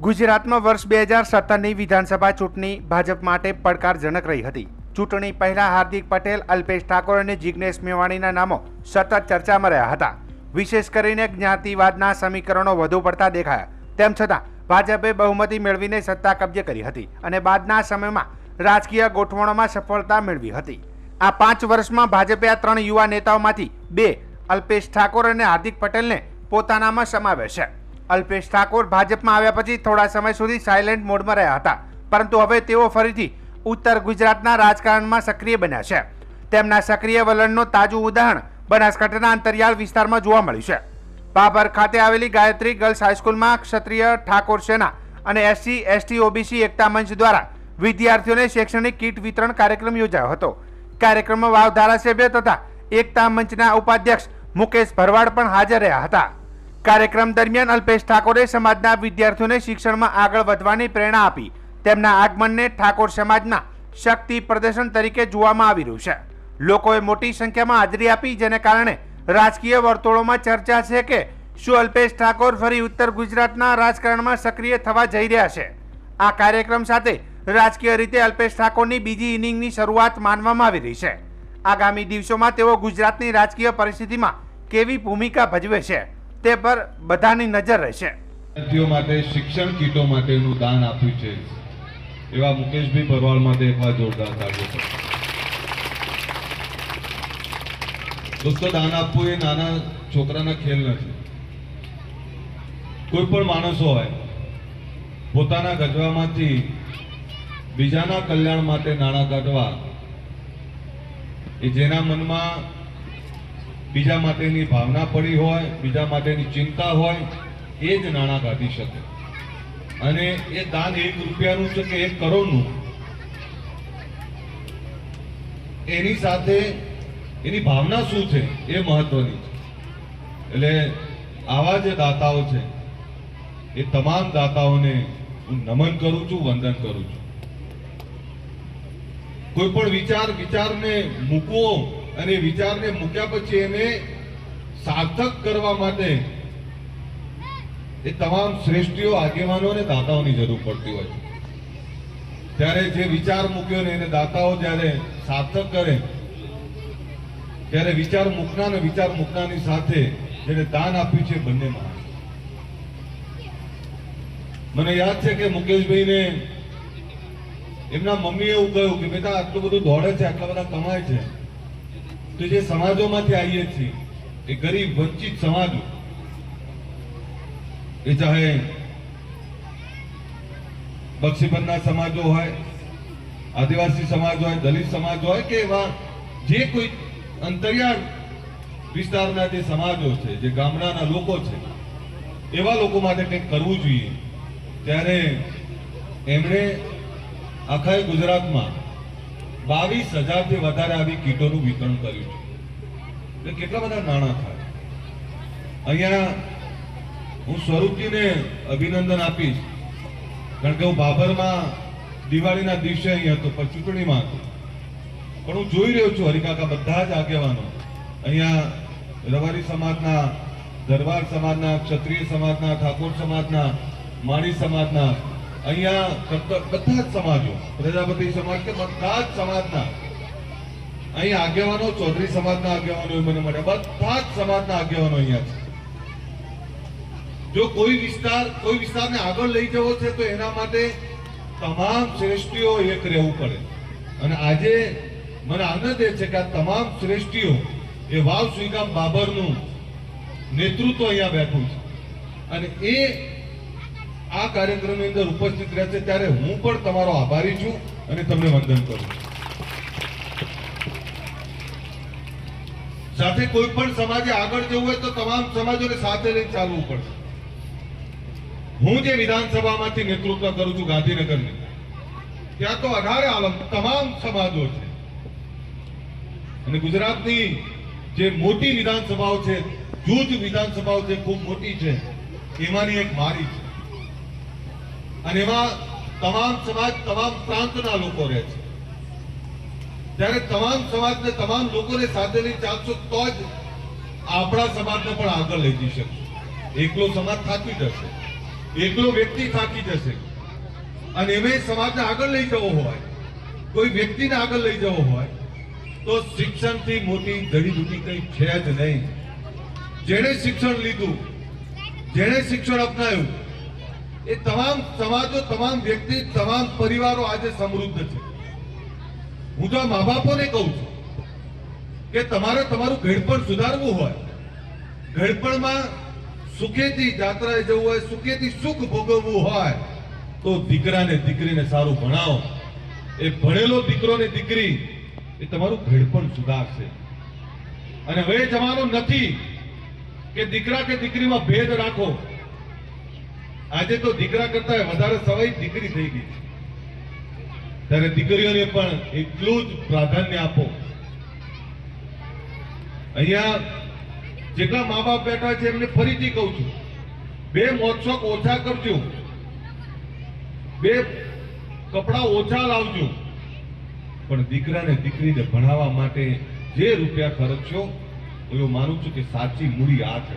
ગુજરાતમાં વર્ષ બે હજાર સત્તરની વિધાનસભા ચૂંટણી ભાજપ માટે પડકારજનક રહી હતી. ચૂંટણી પહેલા હાર્દિક પટેલ, અલ્પેશ ઠાકોર અને જિગ્નેશ મેવાણીના નામો સતત ચર્ચામાં રહ્યા હતા. વિશેષ કરીને જ્ઞાતિવાદના સમીકરણો વધુ પડતા દેખાયા. તેમ છતાં, ભાજપે બહુમતી મેળવીને સત્તા કબજે કરી હતી અને બાદના સમયમાં રાજકીય ગોઠવણોમાં સફળતા મેળવી હતી. આ પાંચ વર્ષમાં ભાજપે આ ત્રણ યુવા નેતાઓમાંથી બે અલ્પેશ ઠાકોર અને હાર્દિક પટેલને પોતાનામાં સમાવે છે. અલ્પેશ ઠાકોર ભાજપમાં આવ્યા પછી થોડા સમય સુધી સાયલેન્ટ મોડમાં રહ્યા હતા. પરંતુ હવે તેઓ ફરીથી ઉત્તર ગુજરાતના રાજકારણમાં સક્રિય બન્યા છે. તેમના સક્રિય વલણનું તાજું ઉદાહરણ બનાસકાંઠાના અંતરિયાળ વિસ્તારમાં જોવા મળ્યું છે. બાબર ખાતે આવેલી ગાયત્રી ગર્લ્સ હાઈસ્કૂલમાં ક્ષત્રિય ઠાકોર સેના અને એસસી, એસટી, ઓબીસી, એકતા મંચ દ્વારા વિદ્યાર્થીઓને શૈક્ષણિક કીટ વિતરણ કાર્યક્રમ યોજાયો હતો. કાર્યક્રમમાં વાવ ધારાસભ્ય તથા એકતા મંચના ઉપાધ્યક્ષ મુકેશ ભરવાડ પણ હાજર રહ્યા હતા. કાર્યક્રમ દરમિયાન અલ્પેશ ઠાકોરે સમાજના વિદ્યાર્થીઓને શિક્ષણમાં આગળ વધવાની પ્રેરણા આપી. તેમના આગમનને ઠાકોર સમાજના શક્તિ પ્રદર્શન તરીકે જોવામાં આવી રહ્યું છે. લોકોએ મોટી સંખ્યામાં હાજરી આપી, જેને કારણે રાજકીય વર્તુળોમાં ચર્ચા છે કે શું અલ્પેશ ઠાકોર ફરી ઉત્તર ગુજરાતના રાજકારણમાં સક્રિય થવા જઈ રહ્યા છે. આ કાર્યક્રમ સાથે રાજકીય રીતે અલ્પેશ ઠાકોરની બીજી ઇનિંગની શરૂઆત માનવામાં આવી રહી છે. આગામી દિવસોમાં તેઓ ગુજરાતની રાજકીય પરિસ્થિતિમાં કેવી ભૂમિકા ભજવે છે? તે પર બધાની નજર રહેશે. વિદ્યાર્થીઓ માટે, શિક્ષણ કીટો માટેનું દાન આપ્યું છે. એવા મુકેશભાઈ ભરવાડ માટે એકવાર જોરદાર તાળીઓ. દોસ્તો, દાન આપવું એ નાના છોકરાના ખેલ નથી. કોઈ પણ માણસ હોય, પોતાના ગજવામાંથી બીજાના કલ્યાણ માટે નાણાં કાઢવા, એ જેના મનમાં બીજા માટેની ભાવના પડી હોય, બીજા માટેની ચિંતા હોય, એ જ નાણાં કાઢી શકે. અને એ દાન એક રૂપિયાનું છે કે એક કરોડનું? એની સાથે એની ભાવના શું છે? એ મહત્વની છે. એટલે આવા જે દાતાઓ છે, એ તમામ દાતાઓને હું નમન કરું છું, વંદન કરું છું. કોઈ પણ વિચાર, વિચારને મૂકવો અને વિચારને મૂક્યા પછી એને સાર્થક કરવા માટે એ તમામ શ્રેષ્ઠીઓ, આગેવાનો અને દાતાઓની જરૂર પડતી હોય છે. ત્યારે જે વિચાર મૂક્યો ને એને દાતાઓ જ્યારે સાર્થક કરે, ત્યારે વિચાર મૂકના અને વિચાર મૂકનાની સાથે જેને દાન આપ્યું છે બંને મહાન મને યાદ છે કે મુકેશભાઈને એમના મમ્મીએ એવું કહ્યું કે બેટા આટલું બધું દોડે છે, આટલા બધા કમાય છે. તો જે સમાજોમાંથી આવીએ છીએ, એ ગરીબ, વંચિત સમાજો, એ ચાહે બક્ષીબંધના સમાજો હોય, આદિવાસી સમાજ હોય, દલિત સમાજ હોય કે એવા જે કોઈ અંતરિયાળ વિસ્તારના જે સમાજો છે, જે ગામડાના લોકો છે, એવા લોકો માટે કંઈક કરવું જોઈએ. ત્યારે એમણે આખા ગુજરાતમાં બાવીસ હજારથી વધારે આવી કીટોનું વિતરણ કર્યું છે. એટલે કેટલા બધા નાણાં થાય. અહીંયા હું સ્વરૂપજીને અભિનંદન આપીશ, કારણ કે હું બાબરમાં દિવાળીના દિવસે અહીં હતો, પણ ચૂંટણીમાં હતો. પણ હું જોઈ રહ્યો છું, હરિકાકા બધા જ આગેવાનો. અહીંયા રવારી સમાજના, દરબાર સમાજના, ક્ષત્રિય સમાજના, ઠાકોર સમાજના, માળી સમાજના અહીંયા બધા જ સમાજો, પ્રજાપતિ સમાજ કે બધા જ સમાજના અહીંયા આગેવાનો, ચૌધરી સમાજના આગેવાનો મને મળે બધા જ સમાજના આગેવાનો અહીંયા છે. જો કોઈ વિસ્તાર, કોઈ વિસ્તારને આગળ લઈ જવો છે, તો એના માટે તમામ શ્રેષ્ઠીઓ એક રહેવું પડે. અને આજે મને આનંદ એ છે કે આ તમામ શ્રેષ્ઠીઓ એ વાવ સ્વીગામ બાબરનું નેતૃત્વ અહીંયા બેઠું છે. અને એ આ કાર્યક્રમની અંદર ઉપસ્થિત રહે છે ત્યારે હું પણ તમારો આભારી છું અને તમને વંદન કરું સાથે કોઈ પણ સમાજે આગળ જવું હોય તો તમામ સમાજોને સાથે લઈને ચાલવું પડશે. હું જે વિધાનસભામાંથી નેતૃત્વ કરું છું ગાંધીનગરની, ત્યાં તો અઢારે આલમ તમામ સમાજો છે. અને ગુજરાતની જે મોટી વિધાનસભાઓ છે, જૂથ વિધાનસભાઓ છે ખૂબ મોટી છે, એમાંની એક મારી છે. અને એમાં તમામ સમાજ, તમામ પ્રાંતના લોકો રહે છે. ત્યારે તમામ સમાજને તમામ લોકોને સાથે લઈ ચાલશો તો જ આપણા સમાજને પણ આગળ લઈ જઈ શકશું. એકલો સમાજ થાકી જશે. એકલો વ્યક્તિ થાકી જશે. અને એમે સમાજને આગળ લઈ જવો હોય, કોઈ વ્યક્તિને આગળ લઈ જવો હોય, તો શિક્ષણથી મોટી જડીબુટી કંઈ છે જ નહીં. જેણે શિક્ષણ લીધું, જેણે શિક્ષણ અપનાવ્યું એ તમામ સમાજો, તમામ વ્યક્તિ, તમામ પરિવારો આજે સમૃદ્ધ છે. હું તો મા બાપોને કહું છું કે તમારે તમારું ઘડપણ સુધારવું હોય, ઘડપણમાં સુખેથી જાત્રાએ જવું હોય, સુખેથી સુખ ભોગવવું હોય, તો દીકરાને, દીકરીને સારું ભણાવો. એ ભણેલો દીકરો ને દીકરી એ તમારું ઘડપણ સુધારશે. અને હવે જમાનો નથી કે દીકરા કે દીકરીમાં ભેદ રાખો. આજે તો દીકરા કરતા વધારે સવાઈ દીકરી થઈ ગઈ. ત્યારે દીકરીઓને પણ એટલું જ પ્રાધાન્ય આપો. અહીંયા જેટલા મા બાપ બેઠા છે, એમને ફરીથી કહું છું, બે મોજશોખ ઓછા કરજો. બે કપડા ઓછા લાવજો. પણ દીકરાને દીકરીને ભણાવવા માટે જે રૂપિયા ખર્ચશો એવું માનું છું કે સાચી મૂડી આ છે.